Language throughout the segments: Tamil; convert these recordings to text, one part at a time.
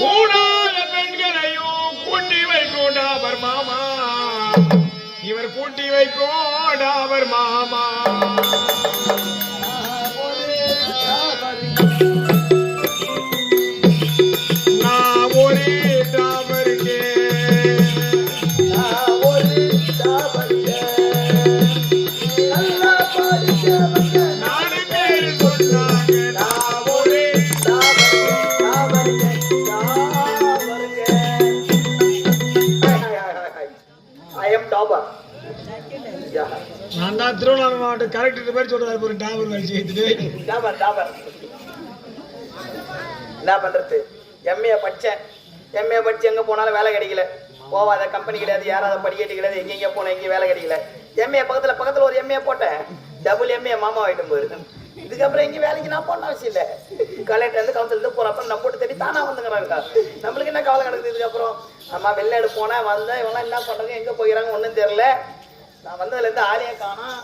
கூடாத பெண்களையும் கூட்டி வைக்கும் டாபர் மாமா. இவர் கூட்டி வைக்கும் டாபர் மாமா. திருவண்ணாமலை மாவட்டம் கலெக்டர் பேர் சொல்றாரு ஒரு டாபர் வச்சு எடுத்துட்டு டாபர் டாபர் என்ன பண்றது? எம்ஏ படிச்சேன். எம்ஏ படிச்சு எங்க போனாலும் வேலை கிடைக்கல. போவாத கம்பெனி கிடையாது யாராவது படிக்கட்டு கிடையாது எங்கெங்க போனேன் எங்கேயும் வேலை கிடைக்கல. எம்ஏ பக்கத்துல பக்கத்துல ஒரு எம்ஏ போட்டேன். டபுள் எம்ஏ மாமா ஆகிட்டு போயிரு இதுக்கப்புறம் எங்கேயும் வேலைக்கு நான் போன அவசியம் இல்லை. கலெக்டர் இருந்து கவுன்சில் இருந்து போறப்ப நம்ம போட்டு தேடி தானா வந்துங்கிறாங்க நம்மளுக்கு என்ன கவலை கிடக்குது இதுக்கப்புறம்? அம்மா வெளிநாடு போனேன் வந்தேன் இவங்களாம் என்ன பண்றாங்க எங்க போயிடறாங்க? ஒன்றும் தெரியல. நான் வந்ததுல இருந்து ஆளையே காணோம்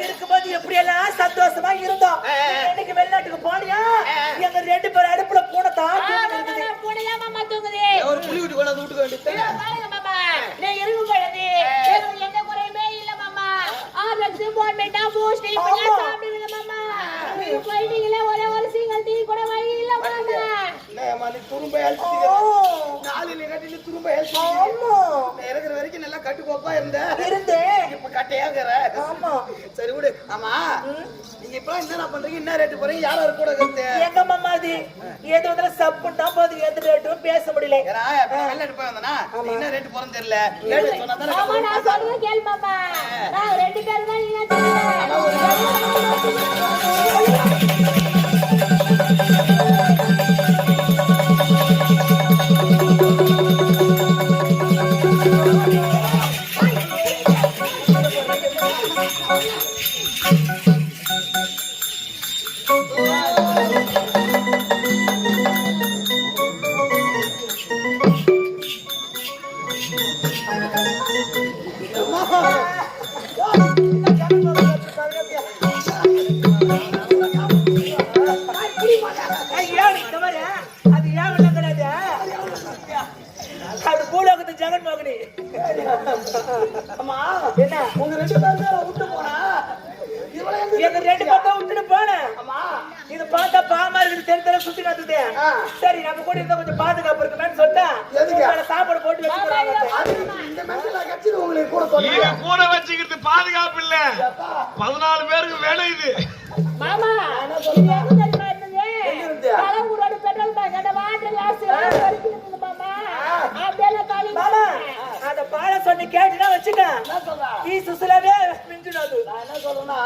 நீங்க நீ துரும்ப ஓ, நாளில கட்டில துரும்ப ஹெல்ப் ஆமா. இருக்கிற வரைக்கும் நல்லா கட்டுக்கோப்பா இருந்த இருந்தேன். இப்ப கட்டையாகிற ஆமா. சரி விடு. ஆமா. நீங்க இப்ப என்ன பண்றீங்க? என்ன ரேட்டு போறீங்க? யாரும் ஒரு கூட கருத்து. எங்க மாமா இது? ஏதோ ஒண்ணுல சப்புன்னு போகுது. எந்த ரேட்டும் பேச முடியல. போய் வந்தனா? நீ என்ன ரேட்டு போறேன்னு தெரியல. ரேட்டு சொன்னா தானே நான் கேளு மாமா. நான் ரெண்டு பேரும் தான் நீங்க அது ஏன் வெள்ளம் கிடையாது? அது பூலோகத்து ஜெகன்மோகினி. ஆமா என்ன? உங்க ரெண்டு பேரும் தான் விட்டு போனா எங்க ரெண்டு பக்கம் விட்டுட்டு போனேன். ஆமா இது பார்த்தா பாமா இருக்குது, தெரு தெரு சுத்தி காட்டுது. சரி நம்ம கூட இருந்தா கொஞ்சம் பாதுகாப்பு இருக்குமேன்னு சொல்லிட்டு எதுக்கு? உங்களை சாப்பாடு போட்டு வச்சு இந்த மெண்டலா உங்களுக்கு கூட சொல்லுங்க கூட வச்சுக்கிறது பாதுகாப்பு இல்ல பதினாலு பேருக்கு வேலை இது மாமா இது எங்க தெரியுமா இருந்தது இருந்தது? கலங்கூரோட பெட்ரோல் பங்க் அந்த வாட்டர் லாஸ் வரைக்கும் இருந்தது மாமா அப்படியே காலி மாமா அந்த பாட சொன்ன கேட்டுனா வச்சுக்க என்ன சொல்றா நீ சுசுலாவே மிஞ்சிடும் அது நான் என்ன சொல்றேன்னா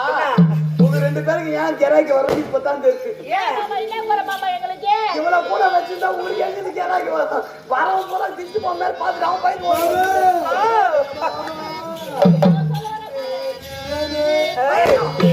உங்க ரெண்டு பேருக்கு ஏன் கிராக்கி தெரியுது. என்ன போற மாமா எங்களுக்கு? இவளை கூட வச்சிருந்தா உங்களுக்கு எங்க கிராக்கி வரும் வரவன் போல திட்டு போன மாதிரி பார்த்துட்டு அவன் பையன்? போறான்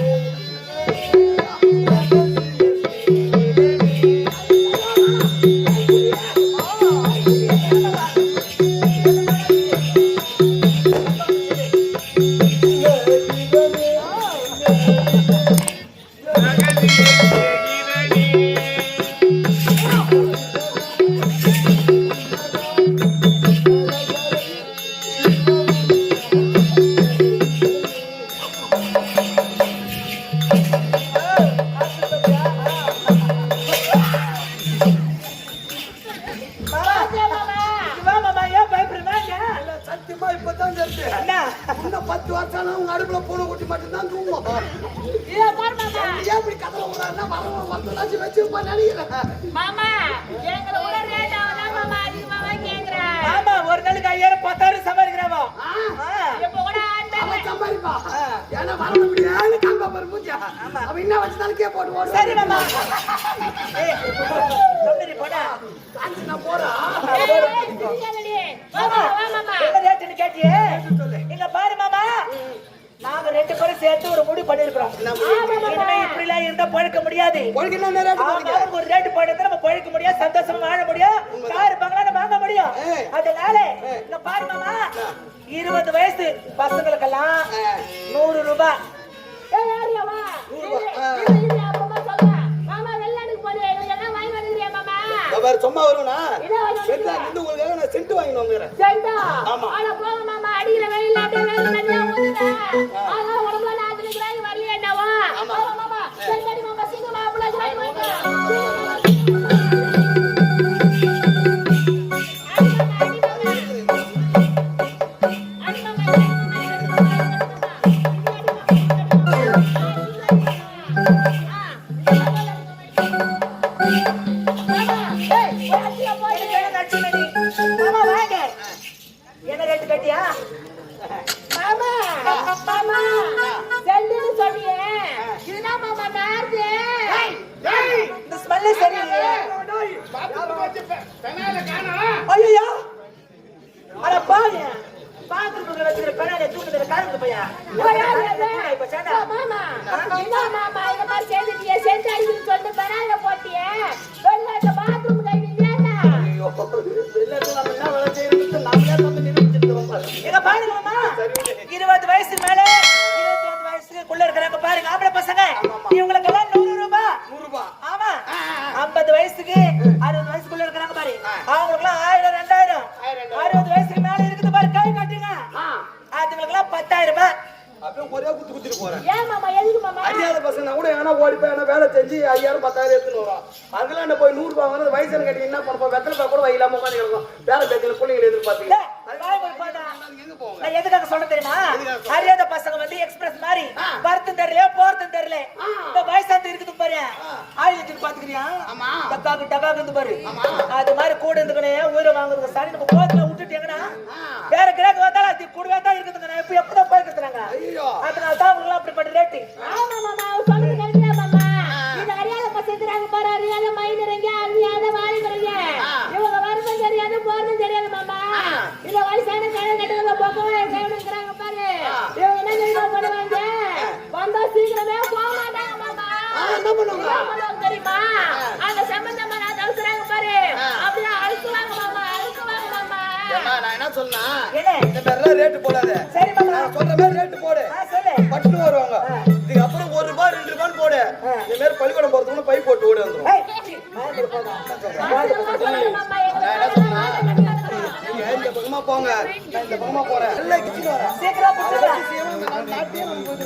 இன்னும் பத்து வருஷம் உங்க அடுப்புல பூனை குட்டி மட்டும்தான் தூங்குவோம். ஏன் இப்படி கதவை விடாதுன்னா வரவங்க மட்டும் வச்சிருப்பா நினைக்கிறேன். ஒரு நாளுக்கு ஐயாயிரம் பத்தாயிரம் சம்பாதிக்கிறவா எப்ப கூட அவன் சம்பாதிப்பா. ஏன்னா வர முடியாது கம்ப பருப்புச்சா அவன் என்ன வச்சு தலைக்கே போட்டு சேர்த்து ஒரு முடிவு பண்ணிருக்கிறோம் இனிமே இப்படி எல்லாம் இருந்தா பழக்க முடியாது. ஆமா, ஒரு ரேட்டு போட்டு நம்ம பழக்க முடியும் சந்தோஷமா வாழ முடியும். கார் பங்களா வாங்க முடியும். அதனால இங்க பாரு மாமா இருபது வயசு பசங்களுக்கெல்லாம் நூறு ரூபாய் ஏய், யாரியா வா? இரு, இரு, இரு, அப்புறமா சொல்றேன். மாமா, வெளிநாட்டுக்கு போறியா? மாமா செல்லுன்னு சொல்றியே. இதுதான் மாமா நார்து இந்த ஸ்மெல்லே சரியில்லையே. ஐயோ அட பாரு பாத்ரூம்ல வச்சிருக்க பெண்ணாலே தூக்குதுல கலந்து போயா. இப்ப சேண்டா பசங்க இவங்களுக்கு எல்லாம் நூறு ரூபாய் ஆமா. ஐம்பது வயசுக்கு அறுபது வயசுக்குள்ள இருக்கிறாங்க பாரு. அவங்களுக்கு எல்லாம் ஆயிரம் ரெண்டாயிரம். அறுபது வயசுக்கு மேல இருக்குது பாரு கை கட்டுங்க. அதுங்களுக்கு எல்லாம் பத்தாயிரம் ரூபாய். அப்படியே ஒரே குத்து குத்திட்டு போறேன். ஏன் மாமா எதுக்கு மாமா? அறியாத பசங்க கூட எங்கன்னா ஓடி போய் வேலை செஞ்சு ஐயாயிரம் பத்தாயிரம் எடுத்துன்னு வரும் அதெல்லாம் என்ன போய் நூறு ரூபாய் வாங்குறது? வயசு கேட்டீங்க என்ன வெத்தலை பாய் கூட வையில்லாம உட்காந்து கிடக்கும். வேலை பேச்சுல பிள்ளைங்களை எதிர்பார்த்தீங்க போடா. நான் எதுக்காக சொல்றேன் தெரியுமா? அறியாத பசங்க வந்து எக்ஸ்பிரஸ் மாதிரி வரத்தும் தெரியல போறதும் தெரியல. இந்த வயசாத்து இருக்குது பாரு. Oil engine பாத்துக்கிறியா? டக்காக்கு டக்காக்கு இருந்து பாரு. அது மாதிரி கூட இருந்துக்கனே உயிரை வாங்குறதுக்கு சரி நம்ம கோத்துல விட்டுட்டு எங்கனா வேற கிரேக்கு வந்தாலும் அது கூடவே தான் இருக்குதுங்க நான் இப்ப எப்பதான் போயிருக்கிறாங்க ஐயோ அதனால தான் உங்களுக்கு அப்படிப்பட்ட ரேட்டு நான் சொன்னா இந்த மாதிரிலாம் ரேட்டு போடாத. சரி நான் சொல்ற மாதிரி ரேட்டு போடு. பட்டு வருவாங்க. இதுக்கு அப்புறம் ஒரு ரூபாய் ரெண்டு ரூபான்னு போடு. இந்த மாதிரி பள்ளிக்கூடம் போறதுக்கு பை போட்டு ஓடி இந்த பக்கமா போங்க. நான் இந்த பக்கமா போறேன். எல்லாம் வரேன். சீக்கிரம். நாட்டியே நம்ம போயிட்டு